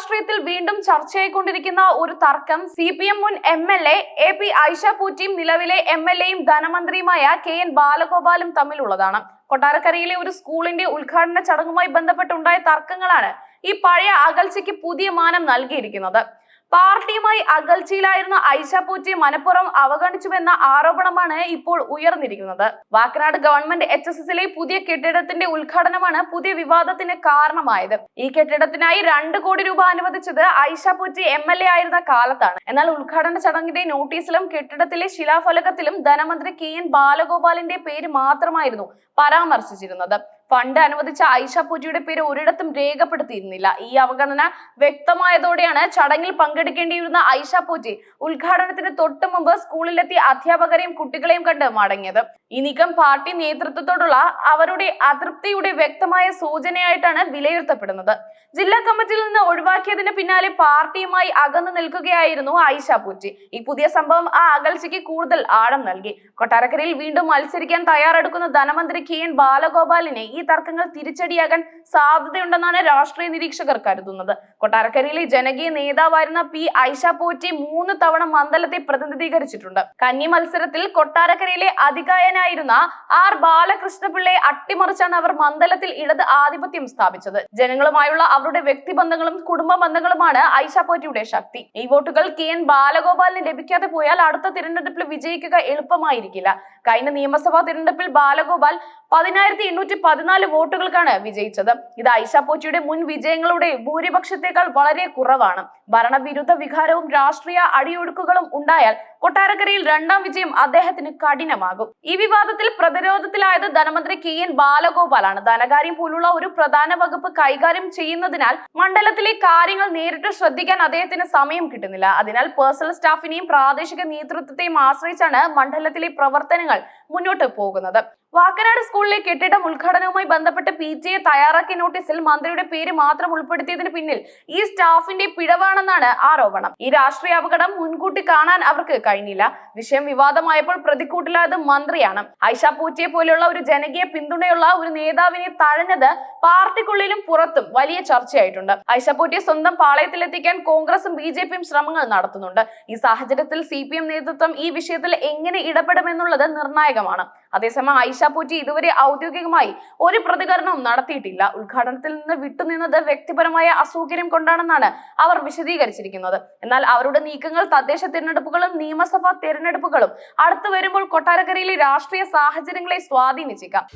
രാഷ്ട്രീയത്തിൽ വീണ്ടും ചർച്ചയായിക്കൊണ്ടിരിക്കുന്ന ഒരു തർക്കം സി പി എം മുൻ M L A A P Aisha പൂറ്റിയും നിലവിലെ എം എൽ എയും ധനമന്ത്രിയുമായ കെ എൻ ബാലഗോപാലും തമ്മിലുള്ളതാണ്. കൊട്ടാരക്കരയിലെ ഒരു സ്കൂളിന്റെ ഉദ്ഘാടന ചടങ്ങുമായി ബന്ധപ്പെട്ടുണ്ടായ തർക്കങ്ങളാണ് ഈ പഴയ അകൽച്ചയ്ക്ക് പുതിയ മാനം നൽകിയിരിക്കുന്നത്. പാർട്ടിയുമായി അകൽച്ചയിലായിരുന്ന ഐഷ പൂച്ചി മനപ്പുറം അവഗണിച്ചുവെന്ന ആരോപണമാണ് ഇപ്പോൾ ഉയർന്നിരിക്കുന്നത്. വാക്കനാട് ഗവൺമെന്റ് എച്ച് എസ് എസിലെ പുതിയ കെട്ടിടത്തിന്റെ ഉദ്ഘാടനമാണ് പുതിയ വിവാദത്തിന് കാരണമായത്. ഈ കെട്ടിടത്തിനായി രണ്ട് കോടി രൂപ അനുവദിച്ചത് Aisha Potty M L A ആയിരുന്ന കാലത്താണ്. എന്നാൽ ഉദ്ഘാടന ചടങ്ങിന്റെ നോട്ടീസിലും കെട്ടിടത്തിലെ ശിലാഫലകത്തിലും ധനമന്ത്രി കെ എൻ ബാലഗോപാലിന്റെ പേര് മാത്രമായിരുന്നു പരാമർശിച്ചിരുന്നത്. ഫണ്ട് അനുവദിച്ച ആയിഷ പൂജയുടെ പേര് ഒരിടത്തും രേഖപ്പെടുത്തിയിരുന്നില്ല. ഈ അവഗണന വ്യക്തമായതോടെയാണ് ചടങ്ങിൽ പങ്കെടുക്കേണ്ടിയിരുന്ന ആയിഷ പൂജി ഉദ്ഘാടനത്തിന് തൊട്ടു മുമ്പ് സ്കൂളിലെത്തി അധ്യാപകരെയും കുട്ടികളെയും കണ്ട് മടങ്ങിയത്. ഈ നീക്കം പാർട്ടി നേതൃത്വത്തോടുള്ള അവരുടെ അതൃപ്തിയുടെ വ്യക്തമായ സൂചനയായിട്ടാണ് വിലയിരുത്തപ്പെടുന്നത്. ജില്ലാ കമ്മിറ്റിയിൽ നിന്ന് ഒഴിവാക്കിയതിന് പിന്നാലെ പാർട്ടിയുമായി അകന്നു നിൽക്കുകയായിരുന്നു ആയിഷ പൂജി. ഈ പുതിയ സംഭവം ആ അകൽച്ചയ്ക്ക് കൂടുതൽ ആഴം നൽകി. കൊട്ടാരക്കരയിൽ വീണ്ടും മത്സരിക്കാൻ തയ്യാറെടുക്കുന്ന ധനമന്ത്രി കെ എൻ ബാലഗോപാലിനെ ഈ തർക്കങ്ങൾ തിരിച്ചടിയാകാൻ സാധ്യതയുണ്ടെന്നാണ് രാഷ്ട്രീയ നിരീക്ഷകർ കരുതുന്നത്. കൊട്ടാരക്കരയിലെ ജനകീയ നേതാവായിരുന്ന പി ഐഷ പോറ്റി മൂന്ന് തവണ മണ്ഡലത്തെ പ്രതിനിധീകരിച്ചിട്ടുണ്ട്. കന്നി മത്സരത്തിൽ കൊട്ടാരക്കരയിലെ അധികായനായിരുന്ന ആർ ബാലകൃഷ്ണപിള്ളയെ അട്ടിമറിച്ചാണ് അവർ മണ്ഡലത്തിൽ ഇടത് ആധിപത്യം സ്ഥാപിച്ചത്. ജനങ്ങളുമായുള്ള അവരുടെ വ്യക്തിബന്ധങ്ങളും കുടുംബ ബന്ധങ്ങളുമാണ് ഐഷ പോറ്റിയുടെ ശക്തി. ഈ വോട്ടുകൾ കെ എൻ ബാലഗോപാലിന് ലഭിക്കാതെ പോയാൽ അടുത്ത തിരഞ്ഞെടുപ്പിൽ വിജയിക്കുക എളുപ്പമായിരിക്കില്ല. കഴിഞ്ഞ നിയമസഭാ തിരഞ്ഞെടുപ്പിൽ ബാലഗോപാൽ പതിനായിരത്തി എണ്ണൂറ്റി പതിനാല് വോട്ടുകൾക്കാണ് വിജയിച്ചത്. ഇത് ഐഷ പോച്ചിയുടെ മുൻ വിജയങ്ങളുടെ ഭൂരിപക്ഷത്തെക്കാൾ വളരെ കുറവാണ്. ഭരണവിരുദ്ധ വികാരവും രാഷ്ട്രീയ അടിയൊഴുക്കുകളും ഉണ്ടായാൽ കൊട്ടാരക്കരയിൽ രണ്ടാം വിജയം അദ്ദേഹത്തിന് കഠിനമാകും. ഈ വിവാദത്തിൽ പ്രതിരോധത്തിലായത് ധനമന്ത്രി കെ എൻ ബാലഗോപാലാണ്. ധനകാര്യം പോലുള്ള ഒരു പ്രധാന വകുപ്പ് കൈകാര്യം ചെയ്യുന്നതിനാൽ മണ്ഡലത്തിലെ കാര്യങ്ങൾ നേരിട്ട് ശ്രദ്ധിക്കാൻ അദ്ദേഹത്തിന് സമയം കിട്ടുന്നില്ല. അതിനാൽ പേഴ്സണൽ സ്റ്റാഫിനെയും പ്രാദേശിക നേതൃത്വത്തെയും ആശ്രയിച്ചാണ് മണ്ഡലത്തിലെ പ്രവർത്തനങ്ങൾ മുന്നോട്ട് പോകുന്നത്. വാക്കനാട് സ്കൂളിലെ കെട്ടിടം ഉദ്ഘാടനവുമായി ബന്ധപ്പെട്ട് പി ടി എ തയ്യാറാക്കിയ നോട്ടീസിൽ മന്ത്രിയുടെ പേര് മാത്രം ഉൾപ്പെടുത്തിയതിന് പിന്നിൽ ഈ സ്റ്റാഫിന്റെ പിഴവാണെന്നാണ് ആരോപണം. ഈ രാഷ്ട്രീയ അപകടം മുൻകൂട്ടി കാണാൻ അവർക്ക് കഴിഞ്ഞില്ല. വിഷയം വിവാദമായപ്പോൾ പ്രതിക്കൂട്ടിലായത് മന്ത്രിയാണ്. ഐഷ പൂറ്റിയെ പോലെയുള്ള ഒരു ജനകീയ പിന്തുണയുള്ള ഒരു നേതാവിനെ തഴഞ്ഞത് പാർട്ടിക്കുള്ളിലും പുറത്തും വലിയ ചർച്ചയായിട്ടുണ്ട്. ഐഷ പൂറ്റിയെ സ്വന്തം പാളയത്തിലെത്തിക്കാൻ കോൺഗ്രസും ബി ജെ പിയും ശ്രമങ്ങൾ നടത്തുന്നുണ്ട്. ഈ സാഹചര്യത്തിൽ സി പി എം നേതൃത്വം ഈ വിഷയത്തിൽ എങ്ങനെ ഇടപെടുമെന്നുള്ളത് നിർണായകമാണ്. അതേസമയം ഐഷ പൂറ്റി ഇതുവരെ ഔദ്യോഗികമായി ഒരു പ്രതികരണവും നടത്തിയിട്ടില്ല. ഉദ്ഘാടനത്തിൽ നിന്ന് വിട്ടുനിന്നത് വ്യക്തിപരമായ അസൗകര്യം കൊണ്ടാണെന്നാണ് അവർ വിശദീകരിച്ചിരിക്കുന്നത്. എന്നാൽ അവരുടെ നീക്കങ്ങൾ തദ്ദേശ തിരഞ്ഞെടുപ്പുകളും നിയമസഭാ തിരഞ്ഞെടുപ്പുകളും അടുത്തു വരുമ്പോൾ കൊട്ടാരക്കരയിലെ രാഷ്ട്രീയ സാഹചര്യങ്ങളെ സ്വാധീനിച്ചേക്കാം.